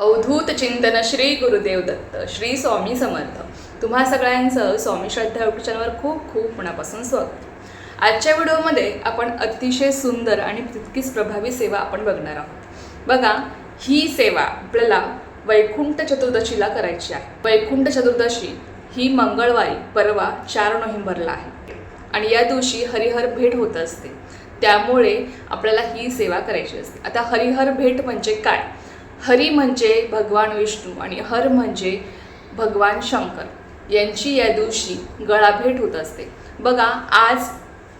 अवधूत चिंतन श्री गुरुदेव दत्त श्री स्वामी समर्थ. तुम्हा सगळ्यांचं स्वामी श्रद्धा युट्यूब चॅनलवर खूप खूप मनापासून स्वागत. आजच्या व्हिडिओमध्ये आपण अतिशय सुंदर आणि तितकीच प्रभावी सेवा आपण बघणार आहोत. बघा ही सेवा आपल्याला वैकुंठ चतुर्दशीला करायची आहे. वैकुंठ चतुर्दशी ही मंगळवारी परवा चार नोव्हेंबरला आहे. आणि या दिवशी हरिहर भेट होत असते. त्यामुळे आपल्याला ही सेवा करायची असते. आता हरिहर भेट म्हणजे काय? हरी म्हणजे भगवान विष्णू आणि हर म्हणजे भगवान शंकर. यांची या दिवशी गळाभेट होत असते. बघा आज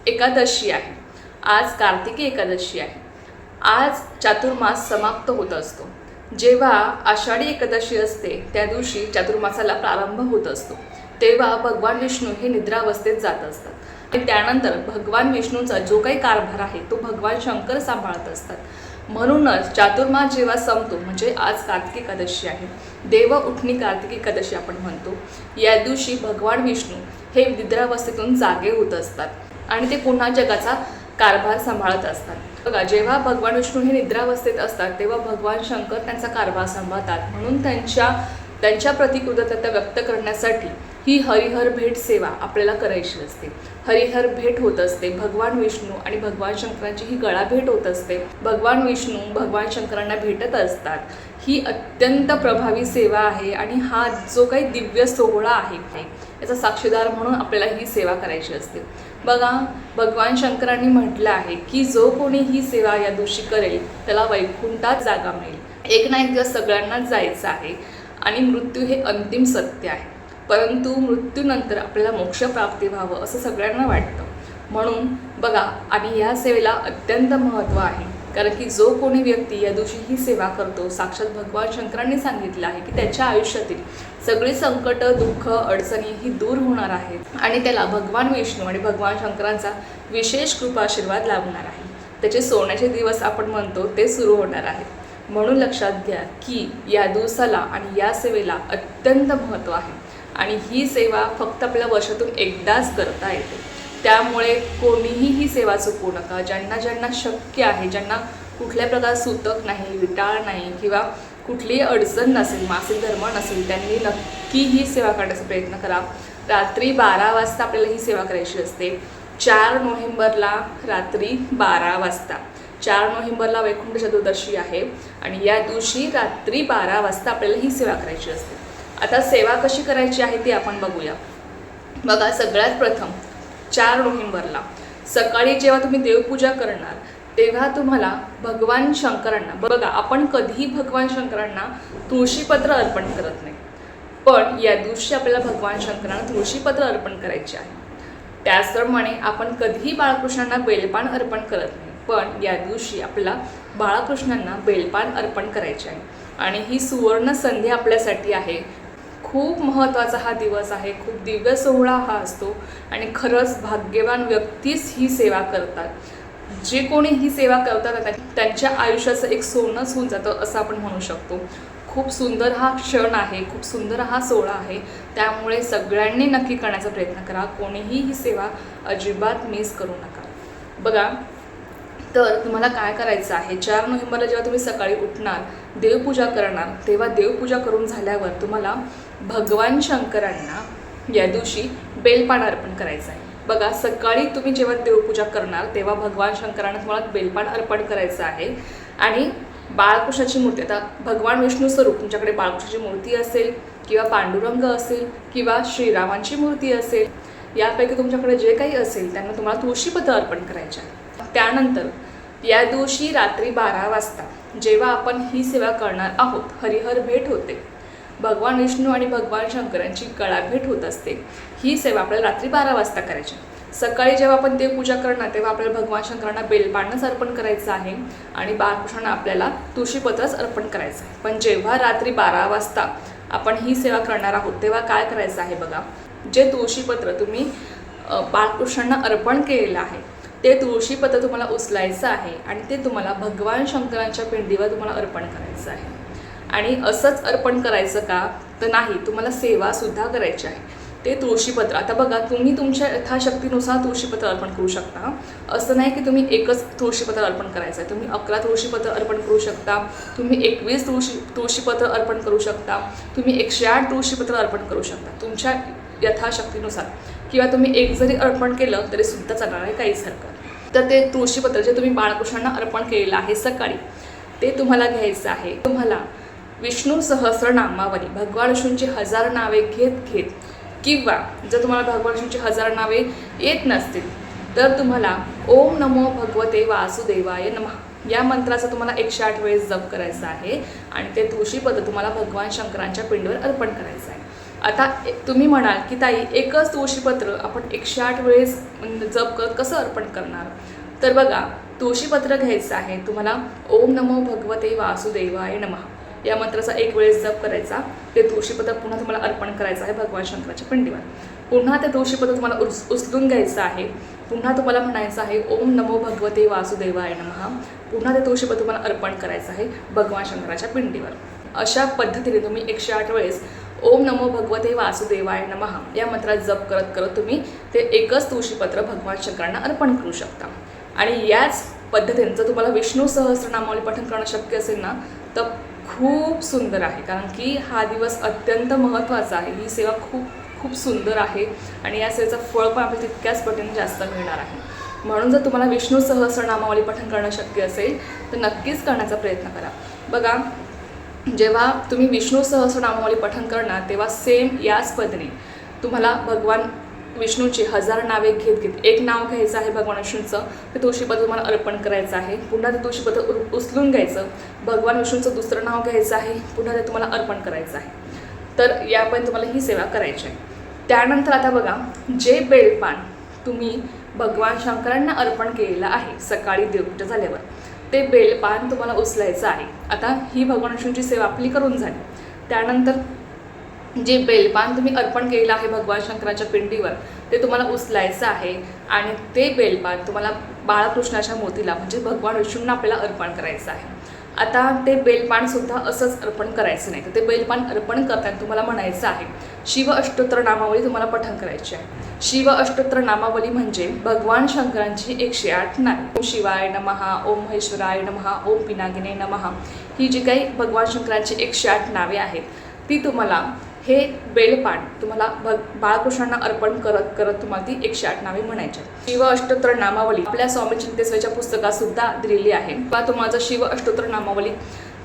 एकादशी आहे. आज कार्तिकी एकादशी आहे. आज चातुर्मास समाप्त होत असतो. जेव्हा आषाढी एकादशी असते त्या दिवशी चातुर्मासाला प्रारंभ होत असतो. तेव्हा भगवान विष्णू हे निद्रावस्थेत जात असतात. आणि त्यानंतर भगवान विष्णूचा जो काही कारभार आहे तो भगवान शंकर सांभाळत असतात. म्हणूनच चातुर्मास जेव्हा संपतो म्हणजे आज कार्तिकी एकादशी आहे देव उठणी कार्तिकी एकादशी आपण म्हणतो या दिवशी भगवान विष्णू हे निद्रावस्थेतून जागे होत असतात आणि ते पुन्हा जगाचा कारभार सांभाळत असतात. बघा जेव्हा भगवान विष्णू हे निद्रावस्थेत असतात तेव्हा भगवान शंकर त्यांचा कारभार सांभाळतात. म्हणून त्यांच्या त्यांच्या प्रतिकृतता व्यक्त करण्यासाठी ही हरिहर भेट सेवा आपल्याला करायची असते हरिहर भेट होत असते भगवान विष्णू आणि भगवान शंकरांची ही गळा भेट होत असते. भगवान विष्णू भगवान शंकरांना भेटत असतात. ही अत्यंत प्रभावी सेवा आहे आणि हा जो काही दिव्य सोहळा आहे याचा साक्षीदार म्हणून आपल्याला ही सेवा करायची असते. बघा भगवान शंकरांनी म्हटलं आहे की जो कोणी ही सेवा या दिवशी करेल त्याला वैकुंठात जागा मिळेल. एक ना एक दिवस सगळ्यांनाच जायचं आहे आणि मृत्यू हे अंतिम सत्य आहे. परंतु मृत्यूनंतर आपल्याला मोक्षप्राप्ती व्हावं असं सगळ्यांना वाटतं. म्हणून बघा आणि या सेवेला अत्यंत महत्त्व आहे. कारण की जो कोणी व्यक्ती या दिवशी ही सेवा करतो साक्षात भगवान शंकरांनी सांगितलं आहे की त्याच्या आयुष्यातील सगळी संकट दुःख अडचणी ही दूर होणार आहेत. आणि त्याला भगवान विष्णू आणि भगवान शंकरांचा विशेष कृपाशीर्वाद लाभणार आहे. त्याचे सोन्याचे दिवस आपण म्हणतो ते सुरू होणार आहेत म्हणून लक्षात घ्या की या दिवसाला आणि या सेवेला अत्यंत महत्त्व आहे. आणि ही सेवा फक्त आपल्या वर्षातून एकदाच करता येते. त्यामुळे कोणीही ही सेवा चुकवू नका. ज्यांना ज्यांना शक्य आहे ज्यांना कुठल्या प्रकार सुतक नाही विटाळ नाही किंवा कुठलीही अडचण नसेल मासिक धर्म नसेल त्यांनी नक्की ही सेवा करण्याचा प्रयत्न करा. रात्री बारा वाजता आपल्याला ही सेवा करायची असते. चार नोव्हेंबरला रात्री बारा वाजता. चार नोव्हेंबरला वैकुंठ चतुर्दशी आहे आणि या दिवशी रात्री बारा वाजता आपल्याला ही सेवा करायची असते. आता सेवा कशी करायची आहे ती आपण बघूया. बघा सगळ्यात प्रथम चार नोव्हेंबरला सकाळी जेव्हा तुम्ही देवपूजा करणार तेव्हा तुम्हाला भगवान शंकरांना बघा आपण कधीही भगवान शंकरांना तुळशीपत्र अर्पण करत नाही. पण या दिवशी आपल्याला भगवान शंकरांना तुळशीपत्र अर्पण करायचे आहे. त्याचप्रमाणे आपण कधीही बाळकृष्णांना बेलपान अर्पण करत नाही पण या दिवशी आपल्याला बाळकृष्णांना बेलपान अर्पण करायचे आहे. आणि ही सुवर्ण संधी आपल्यासाठी आहे खूप महत्त्वाचा हा दिवस आहे. खूप दिव्य सोहळा हा असतो आणि खरंच भाग्यवान व्यक्तीच ही सेवा करतात. जे कोणी ही सेवा करतात त्यांच्या आयुष्याचं एक सोनंच होऊन जातं असं आपण म्हणू शकतो. खूप सुंदर हा क्षण आहे खूप सुंदर हा सोहळा आहे. त्यामुळे सगळ्यांनी नक्की करण्याचा प्रयत्न करा. कोणीही ही सेवा अजिबात मिस करू नका. बघा तर तुम्हाला काय करायचं आहे? चार नोव्हेंबरला जेव्हा तुम्ही सकाळी उठणार देवपूजा करणार तेव्हा देवपूजा करून झाल्यावर तुम्हाला भगवान शंकरांना या दिवशी बेलपान अर्पण करायचं आहे. बघा सकाळी तुम्ही जेव्हा देवपूजा करणार तेव्हा भगवान शंकरांना तुम्हाला बेलपान अर्पण करायचं आहे. आणि बाळकृष्णाची मूर्ती आता भगवान विष्णू स्वरूप तुमच्याकडे बाळकृष्णाची मूर्ती असेल किंवा पांडुरंग असेल किंवा श्रीरामांची मूर्ती असेल यापैकी तुमच्याकडे जे काही असेल त्यांना तुम्हाला तुळशीपत्र अर्पण करायचे आहे. त्यानंतर या दिवशी रात्री बारा वाजता जेव्हा आपण ही सेवा करणार आहोत हरिहर भेट होते. भगवान विष्णू आणि भगवान शंकरांची कळाभेट होत असते. ही सेवा आपल्याला रात्री बारा वाजता करायची. सकाळी जेव्हा आपण देवपूजा करणार तेव्हा आपल्याला भगवान शंकरांना बेलपानच अर्पण करायचं आहे आणि बाळकृष्णांना आपल्याला तुळशीपत्रच अर्पण करायचं आहे. पण जेव्हा रात्री बारा वाजता आपण ही सेवा करणार आहोत तेव्हा काय करायचं आहे बघा? जे तुळशीपत्र तुम्ही बाळकृष्णांना अर्पण केलेलं आहे ते तुळशीपत्र तुम्हाला उचलायचं आहे आणि ते तुम्हाला भगवान शंकरांच्या पिंडीवर तुम्हाला अर्पण करायचं आहे. आणि असंच अर्पण करायचं का? तर नाही तुम्हाला सेवासुद्धा करायची आहे. ते तुळशीपत्र आता बघा तुम्ही तुमच्या यथाशक्तीनुसार तुळशीपत्र अर्पण करू शकता. असं नाही की तुम्ही एकच तुळशीपत्र अर्पण करायचं आहे. तुम्ही अकरा तुळशीपत्र अर्पण करू शकता. तुम्ही एकवीस तुळशी तुळशीपत्र अर्पण करू शकता. तुम्ही एकशे आठ तुळशीपत्र अर्पण करू शकता. तुमच्या यथाशक्तीनुसार. किंवा तुम्ही एक जरी अर्पण केलं तरी सुद्धा चालणार आहे काहीच हरकत तर ते तुळशीपत्र जे तुम्ही बाळकृष्णांना अर्पण केलेलं आहे सकाळी ते तुम्हाला घ्यायचं आहे. तुम्हाला विष्णू सहस्रनामावली भगवान विष्णूंची हजार नावे घेत घेत किंवा जर तुम्हाला भगवान विष्णूंची हजार नावे येत नसतील तर तुम्हाला ओम नमो भगवते वासुदेवाय नमः. या मंत्राचा तुम्हाला एकशे आठ वेळेस जप करायचा आहे आणि ते तुळशीपत्र तुम्हाला भगवान शंकरांच्या पिंडीवर अर्पण करायचं आहे. आता तुम्ही म्हणाल की ताई एकच तुळशीपत्र आपण एकशे आठ वेळेस जप करत कसं अर्पण करणार? तर बघा तुळशीपत्र घ्यायचं आहे तुम्हाला ओम नमो भगवते वासुदेवाय नमः. या मंत्राचा एक वेळेस जप करायचा ते तुळशीपत्र पुन्हा तुम्हाला अर्पण करायचं आहे भगवान शंकराच्या पिंडीवर. पुन्हा ते तुळशीपत्र तुम्हाला उच उचलून घ्यायचं आहे पुन्हा तुम्हाला म्हणायचं आहे ओम नमो भगवते वासुदेवाय नमः. पुन्हा ते तुळशीपत्र तुम्हाला अर्पण करायचं आहे भगवान शंकराच्या पिंडीवर. अशा पद्धतीने तुम्ही एकशे आठ वेळेस ओम नमो भगवते वासुदेवाय नमः. या मंत्रात जप करत करत तुम्ही ते एकच तुळशीपत्र भगवान शंकरांना अर्पण करू शकता. आणि याच पद्धतीने जर तुम्हाला विष्णू सहस्रनामावली पठण करणं शक्य असेल ना तर खूप सुंदर आहे. कारण की हा दिवस अत्यंत महत्त्वाचा आहे. ही सेवा खूप खूप सुंदर आहे. आणि या सेवेचं फळ पण आपल्याला तितक्याच पटीने जास्त मिळणार आहे. म्हणून जर तुम्हाला विष्णू सहस्रनामावली पठण करणं शक्य असेल तर नक्कीच करण्याचा प्रयत्न करा. बघा जेव्हा तुम्ही विष्णू सहस्रनामावली पठण करणार तेव्हा सेम याच पदने तुम्हाला भगवान विष्णूची हजार नावे घेत घेत एक नाव घ्यायचं आहे भगवान विष्णूचं ते तुळशीपत्र तुम्हाला अर्पण करायचं आहे. पुन्हा ते तुळशीपत्र उ- उचलून घ्यायचं. भगवान विष्णूचं दुसरं नाव घ्यायचं आहे. पुन्हा ते तुम्हाला अर्पण करायचं आहे. तर यापर्यंत तुम्हाला ही सेवा करायची आहे. त्यानंतर आता बघा जे बेलपान तुम्ही भगवान शंकरांना अर्पण केलेलं आहे सकाळी देवपूजा झाल्यावर ते बेलपान तुम्हाला उचलायचं आहे. आता ही भगवान विष्णूची सेवा आपली करून झाली. त्यानंतर जे बेलपान तुम्ही अर्पण केलेलं आहे भगवान शंकराच्या पिंडीवर ते तुम्हाला उचलायचं आहे आणि ते बेलपान तुम्हाला बाळकृष्णाच्या मूर्तीला म्हणजे भगवान विष्णूंना आपल्याला अर्पण करायचं आहे. आता ते बेलपान सुद्धा असंच अर्पण करायचं नाही. तर ते बेलपान अर्पण करताना तुम्हाला म्हणायचं आहे शिव अष्टोत्तर नामावली तुम्हाला पठण करायची आहे. शिव अष्टोत्तर नामावली म्हणजे भगवान शंकरांची एकशे आठ नावे. ओम शिवाय नमहा ओम महेश्वराय नमहा ओम पिनागिने नमहा. ही जी काही भगवान शंकरांची एकशे आठ नावे आहेत ती तुम्हाला हे बेलपान तुम्हाला भग बाळकृष्णांना अर्पण करत करत तुम्हाला ती एकशे आठ नावे म्हणायची शिव अष्टोत्तर नामावली आपल्या स्वामी चिंतेश्वरच्या पुस्तकात सुद्धा दिलेली आहे. किंवा तुम्हाला जर शिव अष्टोत्तर नामावली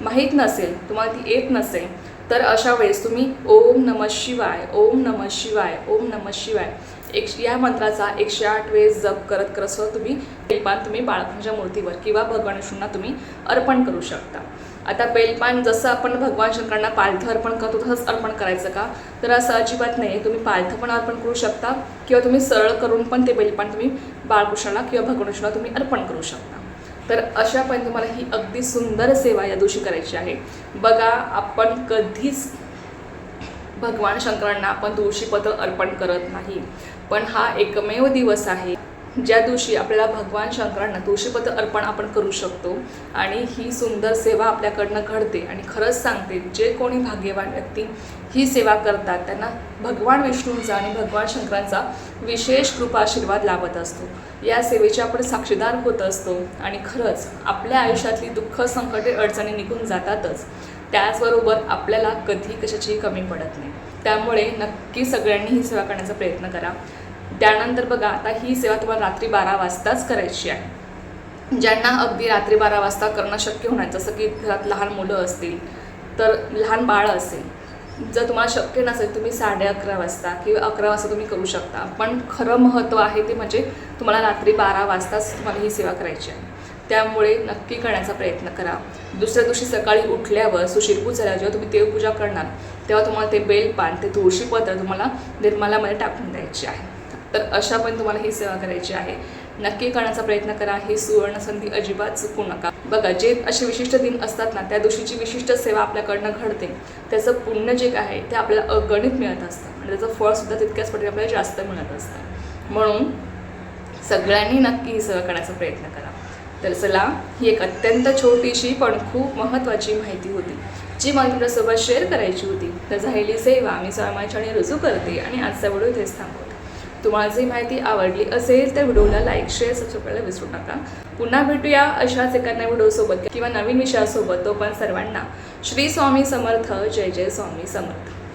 माहीत नसेल तुम्हाला ती येत नसेल तर अशा वेळेस तुम्ही ओम नम शिवाय ओम नम शिवाय ओम नम शिवाय एक या मंत्राचा एकशे आठ वेळेस जप करत करत सुद्धा तुम्ही बेलपान तुम्ही बाळकृष्णाच्या मूर्तीवर किंवा भगवान विष्णूंना तुम्ही अर्पण करू शकता. आता बेलपान जसं आपण भगवान शंकरांना पालथं अर्पण करतो तसंच अर्पण करायचं का? तर असं अजिबात नाही. तुम्ही पालथं पण अर्पण करू शकता किंवा तुम्ही सरळ करून पण ते बेलपान तुम्ही बाळकृष्णाला किंवा भगवकृष्णाला तुम्ही अर्पण करू शकता. तर अशा पण तुम्हाला ही अगदी सुंदर सेवा या दिवशी करायची आहे. बघा आपण कधीच भगवान शंकरांना आपण तुळशीपत्र अर्पण करत नाही. पण हा एकमेव दिवस आहे. ज्या दिवशी आपल्याला भगवान शंकरांना तुळशीपत्र अर्पण आपण करू शकतो आणि ही सुंदर सेवा आपल्याकडनं घडते आणि खरंच सांगते जे कोणी भाग्यवान व्यक्ती ही सेवा करतात त्यांना भगवान विष्णूंचा आणि भगवान शंकरांचा विशेष कृपा आशीर्वाद लाभत असतो. या सेवेचे आपण साक्षीदार होत असतो आणि खरंच आपल्या आयुष्यातली दुःख संकटे अडचणी निघून जातातच. त्याचबरोबर आपल्याला कधी कशाचीही कमी पडत नाही. त्यामुळे नक्की सगळ्यांनी ही सेवा करण्याचा प्रयत्न करा. त्यानंतर बघा आता ही सेवा तुम्हाला रात्री बारा वाजताच करायची आहे. ज्यांना अगदी रात्री बारा वाजता करणं शक्य होणार जसं की घरात लहान मुलं असतील तर लहान बाळ असेल जर तुम्हाला शक्य नसेल तुम्ही साडे अकरा वाजता किंवा अकरा वाजता तुम्ही करू शकता. पण खरं महत्त्व आहे ते म्हणजे तुम्हाला रात्री बारा वाजताच तुम्हाला ही सेवा करायची आहे. त्यामुळे नक्की करण्याचा प्रयत्न करा. दुसऱ्या दिवशी सकाळी उठल्यावर सुशीरपूर झाल्यावर जेव्हा तुम्ही देवपूजा करणार तेव्हा तुम्हाला ते बेलपान ते तुळशीपत्र तुम्हाला निर्मालामध्ये टाकून द्यायचे आहे. तर अशा पण तुम्हाला ही सेवा करायची आहे. नक्की करण्याचा प्रयत्न करा. ही सुवर्ण संधी अजिबात चुकू नका. बघा जे असे विशिष्ट दिन असतात ना त्या दिवशीची विशिष्ट सेवा आपल्याकडनं घडते. त्याचं पुण्य जे काय आहे ते आपल्याला अगणित मिळत असतं. आणि त्याचं फळसुद्धा तितक्याच पटीने आपल्याला जास्त मिळत असतं. म्हणून सगळ्यांनी नक्की ही सेवा करण्याचा प्रयत्न करा. तर चला ही एक अत्यंत छोटीशी पण खूप महत्त्वाची माहिती होती जी मला तुमच्यासोबत शेअर करायची होती. तर झालेली सेवा मी स्वामीच्याने रुजू करते आणि आजचा व्हिडिओ इथेच थांबवते. तुम्हाला जी माहिती आवडली असेल तर व्हिडिओला लाईक शेअर सबस्क्राईब करायला विसरू नका. पुन्हा भेटूया अशाच एखाद्या व्हिडिओसोबत. किंवा नवीन विषयासोबत तो पण सर्वांना. श्री स्वामी समर्थ. जय जय स्वामी समर्थ.